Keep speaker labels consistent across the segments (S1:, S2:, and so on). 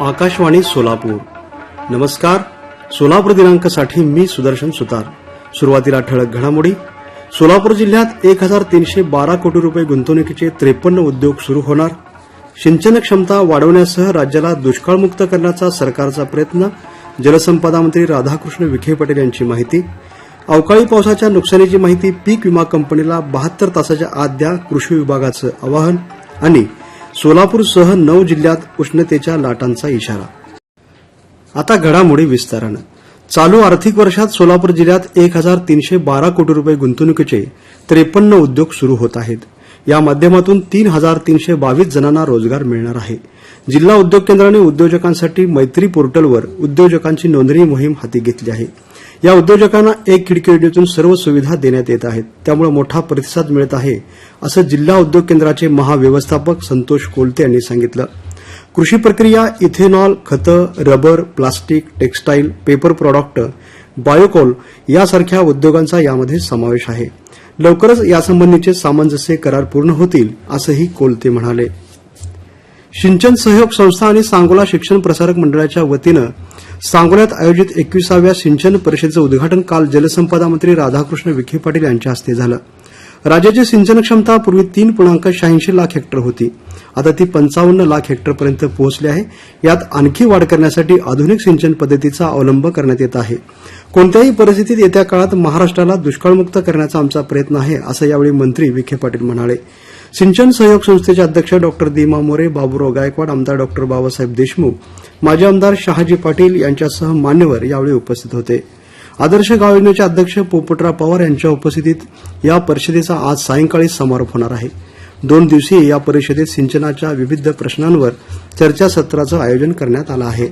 S1: आकाशवाणी सोलापूर. नमस्कार. सोलापूर दिनांकासाठी मी सुदर्शन सुतार. सुरुवातीला ठळक घडामोडी. सोलापूर जिल्ह्यात एक हजार तीनशे बारा कोटी रुपये गुंतवणुकीचे त्रेपन्न उद्योग सुरू होणार. सिंचन क्षमता वाढवण्यासह राज्याला दुष्काळमुक्त करण्याचा सरकारचा प्रयत्न. जलसंपदा मंत्री राधाकृष्ण विखे पटेल यांची माहिती. अवकाळी पावसाच्या नुकसानीची माहिती पीक विमा कंपनीला बहात्तर तासाच्या आत द्या कृषी विभागाचं आवाहन. आणि सोलापूरसह नऊ जिल्ह्यात उष्णतेच्या लाटांचा इशारा. आता घडामोडी विस्तारानं. चालू आर्थिक वर्षात सोलापूर जिल्ह्यात एक हजार तीनशे बारा कोटी रुपये गुंतवणुकीचे त्रेपन्न उद्योग सुरू होत आहेत. या माध्यमातून तीन हजार तीनशे बावीस जणांना रोजगार मिळणार आहे. जिल्हा उद्योग केंद्राने उद्योजकांसाठी मैत्री पोर्टलवर उद्योजकांची नोंदणी मोहीम हाती घेतली आहे. या उद्योजकांना एक खिडकी योजनेतून सर्व सुविधा देण्यात येत आहेत. त्यामुळे मोठा प्रतिसाद मिळत आहे असं जिल्हा उद्योग केंद्राचे महाव्यवस्थापक संतोष कोलते यांनी सांगितलं. कृषी प्रक्रिया इथेनॉल खतं rubber plastic textile paper product biocoal यासारख्या उद्योगांचा यामध्ये समावेश आहे. लवकरच यासंबंधीचे सामंजस्य करार पूर्ण होतील असंही कोलते म्हणाले. सिंचन सहयोग संस्था आणि सांगोला शिक्षण प्रसारक मंडळाच्या वतीनं सांगोल्यात आयोजित एकविसाव्या सिंचन परिषदेचं उद्घाटन काल जलसंपदा मंत्री राधाकृष्ण विखे पाटील यांच्या हस्ते झालं. राज्याची सिंचन क्षमता पूर्वी तीन पूर्णांक शहाऐंशी लाख हेक्टर होती. आता ती पंचावन्न लाख हेक्टरपर्यंत पोहोचली आहे. यात आणखी वाढ करण्यासाठी आधुनिक सिंचन पद्धतीचा अवलंब करण्यात येत आहे. कोणत्याही परिस्थितीत येत्या काळात महाराष्ट्राला दुष्काळमुक्त करण्याचा आमचा प्रयत्न आहे असं यावेळी मंत्री विखे पाटील म्हणाले. सिंचन सहयोग संस्थेचे अध्यक्ष डॉक्टर दीमा मोरे बाबूराव गायकवाड आमदार डॉक्टर बाबासाहेब देशमुख माजी आमदार शहाजी पाटील यांच्यासह मान्यवर यावेळी उपस्थित होते. आदर्श गाव योजनेचे अध्यक्ष पोपटराव पवार यांच्या उपस्थितीत या परिषदेचा आज सायंकाळी समारोप होणार आहे. दोन दिवसीय या परिषदेत सिंचनाच्या विविध प्रश्नांवर चर्चासत्राचं आयोजन करण्यात आलं आहे.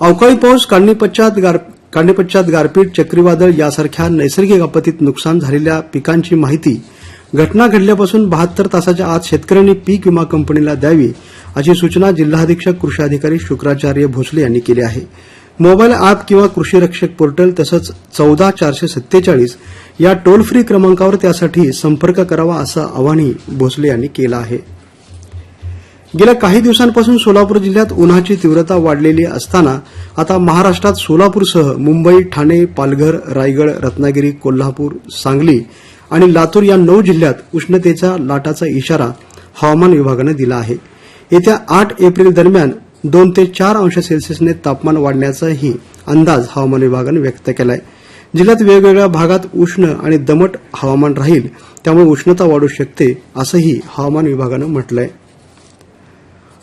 S1: अवकाळी पाऊस काढणीपश्चात गार काढणीपश्चात गारपीट चक्रीवादळ यासारख्या नैसर्गिक आपत्तीत नुकसान झालेल्या पिकांची माहिती घटना घडल्यापासून बहात्तर तासाच्या आत शेतकऱ्यांनी पीक विमा कंपनीला द्यावी अशी सूचना जिल्हाधीक्षक कृषी अधिकारी शुक्राचार्य भोसले यांनी केली आहे. मोबाईल ॲप किंवा कृषी रक्षक पोर्टल तसंच चौदा चारशे सत्तेचाळीस या टोल फ्री क्रमांकावर त्यासाठी संपर्क करावा असं आवाहनही भोसले यांनी केलं आहे. गेल्या काही दिवसांपासून सोलापूर जिल्ह्यात उन्हाची तीव्रता वाढलेली असताना आता महाराष्ट्रात सोलापूरसह मुंबई ठाणे पालघर रायगड रत्नागिरी कोल्हापूर सांगली आणि लातूर या नऊ जिल्ह्यात उष्णतेच्या लाटाचा इशारा हवामान विभागानं दिला आहे. येत्या आठ एप्रिल दरम्यान दोन ते चार अंश सेल्सिअसने तापमान वाढण्याचाही अंदाज हवामान विभागानं व्यक्त केलाय. जिल्ह्यात वेगवेगळ्या भागात उष्ण आणि दमट हवामान राहील त्यामुळे उष्णता वाढू शकते असंही हवामान विभागानं म्हटलंय.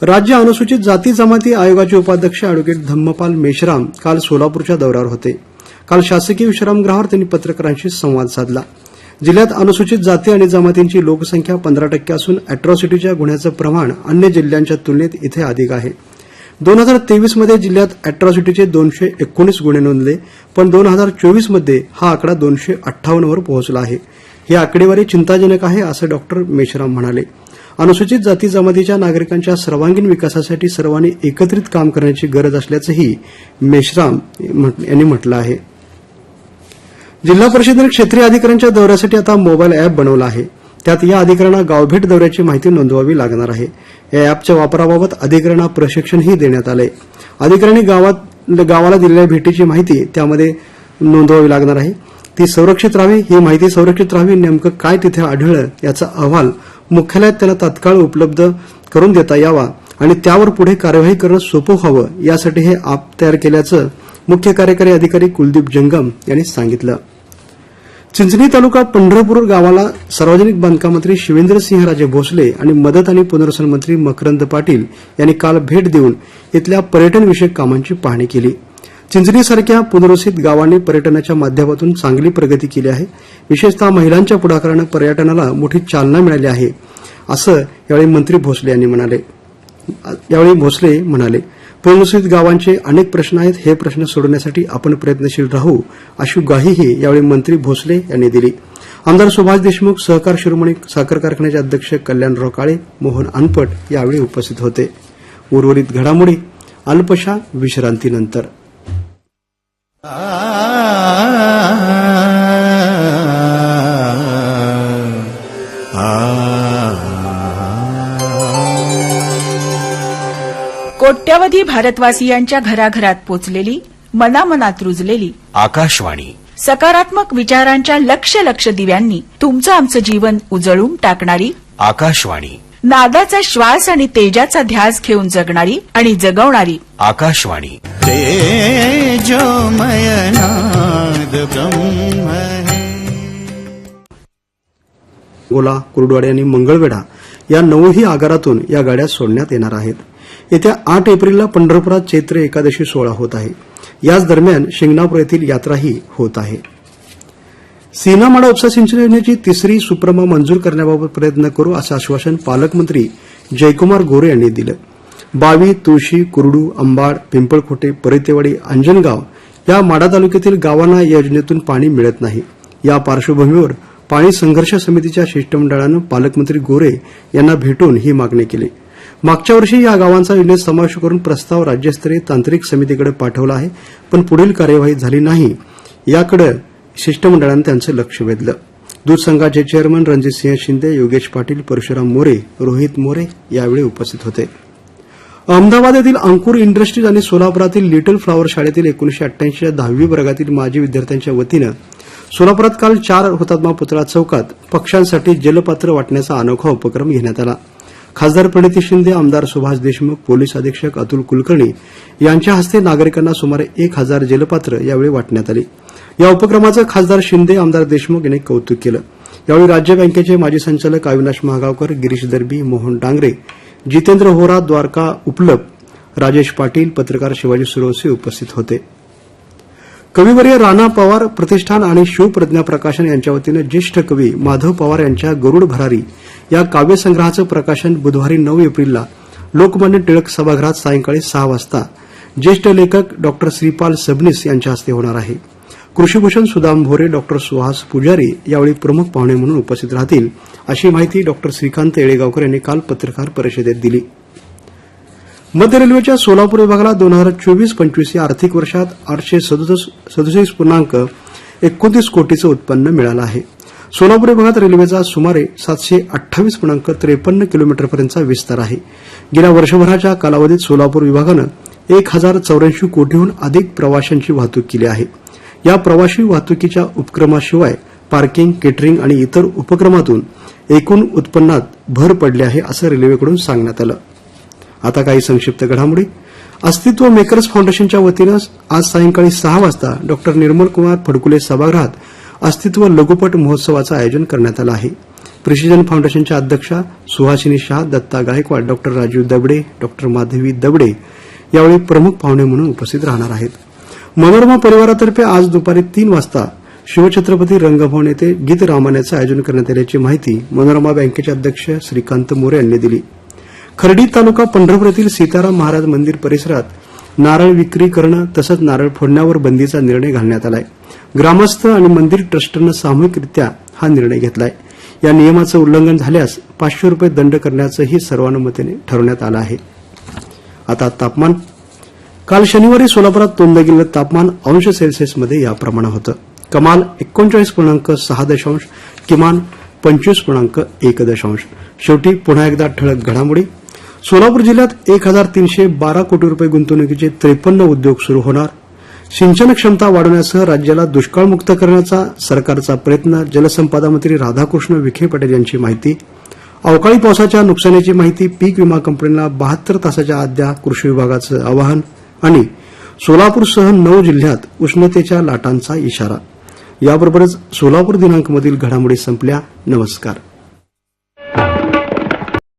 S1: राज्य अनुसूचित जाती जमाती आयोगाचे उपाध्यक्ष अॅडव्होकेट धम्मपाल मेश्राम काल सोलापूरच्या दौऱ्यावर होते. काल शासकीय विश्रामगृहावर त्यांनी पत्रकारांशी संवाद साधला. जिल्ह्यात अनुसूचित जाती आणि जमातींची लोकसंख्या पंधरा टक्के असून अॅट्रॉसिटीच्या गुन्ह्याचं प्रमाण अन्य जिल्ह्यांच्या तुलनेत इथे अधिक आहे. दोन हजार तेवीसमध्ये जिल्ह्यात अॅट्रॉसिटीचे दोनशे एकोणीस गुन्हे नोंदले पण दोन हजार चोवीसमध्ये हा आकडा दोनशे अठ्ठावन्नवर पोहोचला आहे. ही आकडेवारी चिंताजनक आहे असं डॉक्टर मेश्राम म्हणाले. अनुसूचित जाती जमातीच्या नागरिकांच्या सर्वांगीण विकासासाठी सर्वांनी एकत्रित काम करण्याची गरज असल्याचंही मेश्राम यांनी म्हटलं आहे. जिल्हा परिषदेने क्षेत्रीय अधिकाऱ्यांच्या दौऱ्यासाठी आता मोबाईल अॅप बनवला आहे. त्यात या अधिकाऱ्यांना गावभेट दौऱ्याची माहिती नोंदवावी लागणार आहे. या ॲपच्या वापराबाबत अधिकाऱ्यांना प्रशिक्षणही देण्यात आले अधिकाऱ्यांनी गावात गावाला दिलेल्या भेटीची माहिती त्यामध्ये नोंदवावी लागणार आहे. ती संरक्षित राहावी ही माहिती संरक्षित राहावी नेमकं काय तिथे आढळलं याचा अहवाल मुख्यालयात त्याला तात्काळ उपलब्ध करून देता यावा आणि त्यावर पुढे कार्यवाही करणं सोपं व्हावं यासाठी हे ॲप तयार केल्याचं मुख्य कार्यकारी अधिकारी कुलदीप जंगम यांनी सांगितलं. चिंचणी तालुका पंढरपूर गावाला सार्वजनिक बांधकाम मंत्री शिवेंद्रसिंहराजे भोसले आणि मदत आणि पुनर्वसन मंत्री मकरंद पाटील यांनी काल भेट देऊन इथल्या पर्यटनविषयक कामांची पाहणी केली. चिंचणीसारख्या पुनर्वसित गावांनी पर्यटनाच्या माध्यमातून चांगली प्रगती केली आहे. विशेषतः महिलांच्या पुढाकारानं पर्यटनाला मोठी चालना मिळाली आहे असं यावेळी मंत्री भोसले यांनी म्हणाले. यावेळी भोसले म्हणाले पुनर्वसित गावांचे अनेक प्रश्न आहेत. हे प्रश्न सोडवण्यासाठी आपण प्रयत्नशील राहू अशी ग्वाहीही यावेळी मंत्री भोसले यांनी दिली. आमदार सुभाष देशमुख सहकार शिरोमणी साखर कारखान्याचे अध्यक्ष कल्याणराव काळे मोहन अनपट यावेळी उपस्थित होते. उर्वरित घडामोडी अल्पशा विश्रांतीनंतर.
S2: कोट्यवधी भारतवासियांच्या घराघरात पोचलेली मनामनात रुजलेली
S3: आकाशवाणी.
S2: सकारात्मक विचारांच्या लक्ष लक्ष दिव्यांनी तुमचं आमचं जीवन उजळून टाकणारी
S3: आकाशवाणी.
S2: नादाचा श्वास आणि तेजाचा ध्यास घेऊन जगणारी आणि जगवणारी.
S3: आकाशवाणी.
S1: गोला कुर्डवाडी आणि मंगळवेढा या नऊही आगारातून या गाड्या सोडण्यात येणार आहेत. येत्या आठ एप्रिलला पंढरपुरात चैत्र एकादशी सोहळा होत आहे. याच दरम्यान शिंगणापूर येथील यात्राही होत आहे. सीनामाडा उपसा सिंचन योजनेची तिसरी सुप्रमा मंजूर करण्याबाबत प्रयत्न करू असं आश्वासन पालकमंत्री जयकुमार गोरे यांनी दिलं. बावी तुळशी कुरडू अंबाड पिंपळखोटे परितेवाडी अंजनगाव या माडा तालुक्यातील गावांना या योजनेतून पाणी मिळत नाही. या पार्श्वभूमीवर पाणी संघर्ष समितीच्या शिष्टमंडळानं पालकमंत्री गोरे यांना भेटून ही मागणी केली. मागच्या वर्षी या गावांचा युनिट समावेश करून प्रस्ताव राज्यस्तरीय तांत्रिक समितीकडे पाठवला आहे पण पुढील कार्यवाही झाली नाही. याकडे शिष्टमंडळानं त्यांचं लक्ष वेधलं. दूध संघाचे चेअरमन रणजितसिंह शिंदे योगेश पाटील परशुराम मोरे रोहित मोरे यावेळी उपस्थित होते. अहमदाबाद येथील अंकुर इंडस्ट्रीज आणि सोलापुरातील लिटल फ्लॉवर शाळेतील एकोणीशे अठ्ठ्याऐंशीच्या दहावी वर्गातील माजी विद्यार्थ्यांच्या वतीनं सोलापुरात काल चार हुतात्मा पुतळा चौकात पक्षांसाठी जलपात्र वाटण्याचा अनोखा उपक्रम घेण्यात आला. खासदार प्रणिती शिंदे आमदार सुभाष देशमुख पोलीस अधीक्षक अतुल कुलकर्णी यांच्या हस्ते नागरिकांना सुमारे एक हजार जलपात्र यावेळी वाटण्यात आली. या उपक्रमाचं खासदार शिंदे आमदार देशमुख यांनी कौतुक केलं. यावेळी राज्य बँकेचे माजी संचालक अविनाश महागावकर गिरीश दर्बी मोहन डांगरे जितेंद्र होरा द्वारका उपलब्ध राजेश पाटील पत्रकार शिवाजी सुरवसे उपस्थित होते. कविवर्य राणा पवार प्रतिष्ठान आणि शिवप्रज्ञा प्रकाशन यांच्या वतीनं ज्येष्ठ कवी माधव पवार यांच्या गरुड भरारी या काव्यसंग्रहाचं प्रकाशन बुधवारी नऊ एप्रिलला लोकमान्य टिळक सभागृहात सायंकाळी सहा वाजता. ज्येष्ठ लेखक डॉक्टर श्रीपाल सबनीस यांच्या हस्ते होणार आहे. कृषीभूषण सुदाम भोरे डॉक्टर सुहास पुजारी यावेळी प्रमुख पाहुणे म्हणून उपस्थित राहतील अशी माहिती डॉक्टर श्रीकांत येळेगावकर यांनी काल पत्रकार परिषदेत दिली. मध्य रेल्वेच्या सोलापूर विभागाला दोन हजार चोवीस पंचवीस या आर्थिक वर्षात आठशे सदुसष्ट पूर्णांक एकोणतीस कोटीचं उत्पन्न मिळालं आहे. सोलापूर विभागात रेल्वेचा सुमारे सातशे अठ्ठावीस पूर्णांक त्रेपन्न किलोमीटरपर्यंतचा विस्तार आहे. गेल्या वर्षभराच्या कालावधीत सोलापूर विभागानं एक हजार चौऱ्याऐंशी कोटीहून अधिक प्रवाशांची वाहतूक केली आहे. या प्रवाशी वाहतुकीच्या उपक्रमाशिवाय पार्किंग केटरिंग आणि इतर उपक्रमातून एकूण उत्पन्नात भर पडली आहे असं रेल्वेकडून सांगण्यात आलं. आता काही संक्षिप्त घडामोडी. अस्तित्व मेकर्स फाउंडेशनच्या वतीनं आज सायंकाळी सहा वाजता डॉक्टर निर्मल कुमार फडकुले सभागृहात अस्तित्व लघुपट महोत्सवाचं आयोजन करण्यात आलं आहे. प्रिसिजन फाउंडेशनच्या अध्यक्षा सुहासिनी शाह दत्ता गायकवाड डॉक्टर राजीव दबडे डॉक्टर माधवी दबडे यावेळी प्रमुख पाहुणे म्हणून उपस्थित राहणार आहेत. मनोरमा परिवारातर्फे आज दुपारी तीन वाजता शिवछत्रपती रंगभवन येथे गीत रामायणाचं आयोजन करण्यात आल्याची माहिती मनोरमा बँकेचे अध्यक्ष श्रीकांत मोरे यांनी दिली. खर्डी तालुका पंढरपूर येथील सीताराम महाराज मंदिर परिसरात नारळ विक्री करणं तसंच नारळ फोडण्यावर बंदीचा निर्णय घालण्यात आलाय. ग्रामस्थ आणि मंदिर ट्रस्टनं सामूहिकरित्या हा निर्णय घेतलाय. या नियमाचं उल्लंघन झाल्यास पाचशे रुपये दंड करण्याचंही सर्वानुमतीने ठरवण्यात आलं आहे. आता तापमान. काल शनिवारी सोलापुरात तोंड गेलेलं तापमान अंश सेल्सिअसमध्ये याप्रमाणे होतं. कमाल एकोणचाळीस पूर्णांक सहा दशांश किमान पंचवीस पूर्णांक एक दशांश. शेवटी पुन्हा एकदा ठळक घडामोडी. सोलापूर जिल्ह्यात एक हजार तीनशे बारा कोटी रुपये गुंतवणुकीचे त्रेपन्न उद्योग सुरू होणार. सिंचन क्षमता वाढवण्यासह राज्याला दुष्काळमुक्त करण्याचा सरकारचा प्रयत्न जलसंपदा मंत्री राधाकृष्ण विखे पाटील यांची माहिती. अवकाळी पावसाच्या नुकसानीची माहिती पीक विमा कंपनीला बहात्तर तासाच्या आद्या कृषी विभागाचं आवाहन आणि सोलापूरसह नऊ जिल्ह्यात उष्णतेच्या लाटांचा इशारा. याबरोबरच सोलापूर दिनांकमधील घडामोडी संपल्या. नमस्कार.